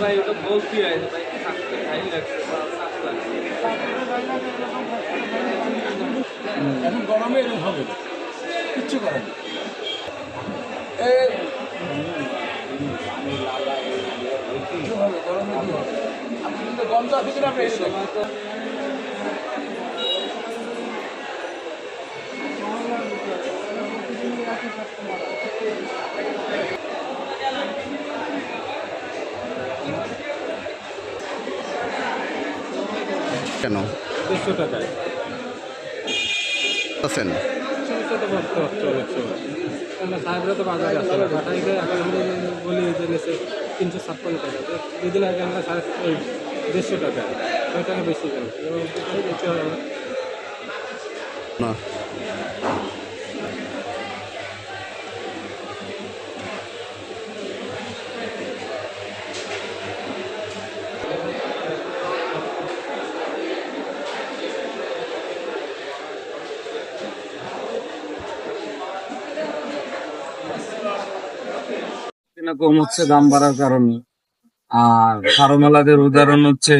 ভাই, ওটা যে ভাই থাকতে ভাই লাগছে এখন গরমে এরকম হবে। কিচ্ছু করার গরমে কি হবে? আপনি কিন্তু গন্ধ আছে কিনা, আপনি কেন? দেড়শো টাকায়। আছেন? সাহেবরা তো বাজারে আসে না বাটাইতে এখন আমরা বলি যে নিচে তিনশো ছাপ্পান্ন টাকা। দুদিন আগে আমরা সাড়ে দেড়শো টাকা ছয় টাকা বেশি কেন দিতে হয় না। কিনা কম হচ্ছে দাম বাড়ার কারণে। আর ফার্মেলাদের উদাহরণ হচ্ছে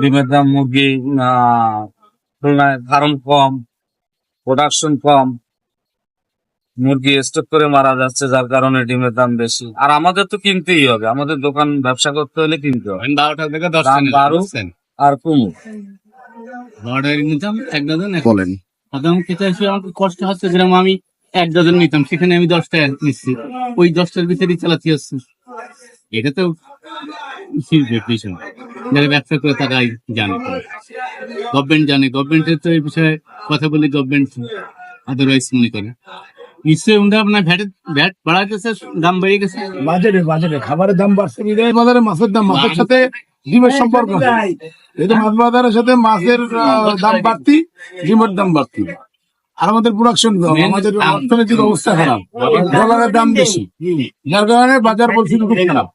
ডিমের দাম মুরগি আহ, তুলনায় ফার্ম কম প্রোডাকশন কম মুরগি স্টক করে মারা যাচ্ছে যার কারণে ডিমের দাম বেশি। আর আমাদের তো কিনতেই হবে আমাদের দোকান ব্যবসা করতে হলে কিনতে হবে। বারোটা থেকে নিলাম, বাড়ুক। আর কুমু বারোটা নিতাম এক ডজন বলেন। কষ্ট হচ্ছে যেরকম আমি এক ডজন নিতাম সেখানে আমি দশটা নিচ্ছি। ওই দশটার ভিতরেই চালাতে হচ্ছে। এটা তো যারা ব্যবসা করে তারাই জানে। গভর্নমেন্ট জানে। গভর্নমেন্টের তো এই বিষয়ে কথা বলে গভর্নমেন্ট আদারওয়াইজ মনে করে। নিশ্চয়ই ওনারা আপনার ভ্যাট ভ্যাট বাড়াইতেছে দাম বেড়ে গেছে? বাজারে বাজারে খাবারের দাম বাড়ছে। বিদায় বাজারে মাছের দাম মাছের সাথে ডিমের সম্পর্ক তো মাছ বাজারের সাথে মাছের দাম বাড়তি ডিমের দাম বাড়তি। আর আমাদের প্রোডাকশন কম আমাদের অর্থনৈতিক অবস্থা খারাপ। ডলারের দাম বেশি। যার কারণে বাজার পরিস্থিতি খুব খারাপ।